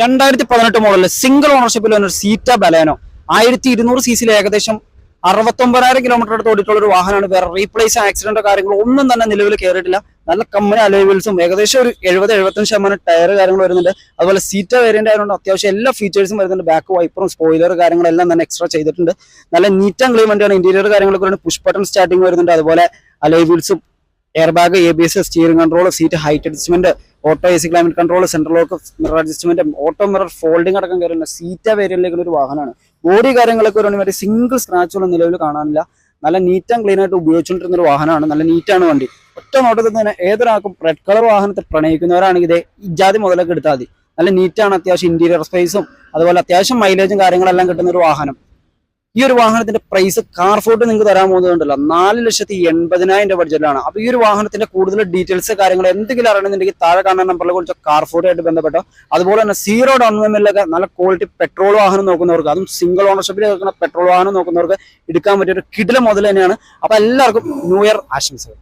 രണ്ടായിരത്തി പതിനെട്ട് മോഡലിൽ സിംഗിൾ ഓണർഷിപ്പിൽ വന്ന ഒരു സീറ്റ ബലേനോ ആയിരത്തി ഇരുന്നൂറ് സി സിയിൽ ഏകദേശം അറുപത്തൊമ്പതിനായിരം കിലോമീറ്റർ അടുത്ത് ഓടിയിട്ടുള്ള ഒരു വാഹനമാണ്. വേറെ റീപ്ലേസ് ആക്സിഡന്റോ കാര്യങ്ങളോ ഒന്നും തന്നെ നിലവിൽ കയറിയിട്ടില്ല നല്ല കമ്പനി അലൈവൽസും ഏകദേശം ഒരു എഴുപത് എഴുപത്തഞ്ച് ശതമാനം ടയർ കാര്യങ്ങൾ വരുന്നുണ്ട്. അതുപോലെ സീറ്റ വേരിയന്റ് ആയതുകൊണ്ട് അത്യാവശ്യം എല്ലാ ഫീച്ചേഴ്സും വരുന്നുണ്ട്. ബാക്ക് വൈപ്പറും സ്പോയിലർ കാര്യങ്ങളെല്ലാം തന്നെ എക്സ്ട്രാ ചെയ്തിട്ടുണ്ട്. നല്ല നീറ്റ് ആൻഡ് ക്ലീൻ വണ്ടിയാണ്. ഇന്റീരിയർ കാര്യങ്ങളൊക്കെ പുഷ് ബട്ടൺ സ്റ്റാർട്ടിങ് വരുന്നുണ്ട്. അതുപോലെ അലൈവൽസും air bag A B S steering control seat height adjustment auto A C climate control central lock mirror adjustment auto mirror folding അടക്കം കയറുന്ന സീറ്റ വേരിയലിലേക്കുള്ള ഒരു വാഹനമാണ്. ബോഡി കാര്യങ്ങളൊക്കെ ഒരു മറ്റേ സിംഗിൾ സ്ക്രാച്ചുകളും നിലവിൽ കാണാനില്ല. നല്ല നീറ്റ് ആൻഡ് ക്ലീൻ ആയിട്ട് ഉപയോഗിച്ചുകൊണ്ടിരുന്ന ഒരു വാഹനമാണ്. നല്ല നീറ്റാണ് വണ്ടി. ഒറ്റ നോട്ടത്തിൽ തന്നെ ഏതൊരാൾക്കും റെഡ് കളർ വാഹനത്തെ പ്രണയിക്കുന്നവരാണെങ്കിൽ ഇതേ ഇജാതി മുതലൊക്കെ എടുത്താൽ മതി. നല്ല നീറ്റാണ് അത്യാവശ്യം ഇന്റീരിയർ സ്പേസും അതുപോലെ അത്യാവശ്യം മൈലേജും കാര്യങ്ങളെല്ലാം കിട്ടുന്ന ഒരു വാഹനം. ഈ ഒരു വാഹനത്തിന്റെ പ്രൈസ് കാർ ഫോർട്ട് നിങ്ങൾക്ക് തരാൻ പോകുന്നുണ്ടല്ലോ നാല് ലക്ഷത്തി എൺപതിനായിരം രൂപ ബഡ്ജറ്റിലാണ് അപ്പൊ ഈ ഒരു വാഹനത്തിന്റെ കൂടുതൽ ഡീറ്റെയിൽസ് കാര്യങ്ങൾ എന്തെങ്കിലും അറിയണമെന്നുണ്ടെങ്കിൽ താഴെ കാണുന്ന നമ്പറിൽ കുറിച്ച് കാർ ഫോർട്ടുമായിട്ട് ബന്ധപ്പെട്ടോ. അതുപോലെ തന്നെ സീറോ ഡൗൺ പേയ്മെന്റിലൊക്കെ നല്ല ക്വാളിറ്റി പെട്രോൾ വാഹനം നോക്കുന്നവർക്ക് അതും സിംഗിൾ ഓണർഷിപ്പിൽ വെക്കുന്ന പെട്രോൾ വാഹനം നോക്കുന്നവർക്ക് എടുക്കാൻ പറ്റിയ ഒരു കിടില മുതൽ തന്നെയാണ്. അപ്പൊ എല്ലാവർക്കും ന്യൂ ഇയർ ആശംസകൾ.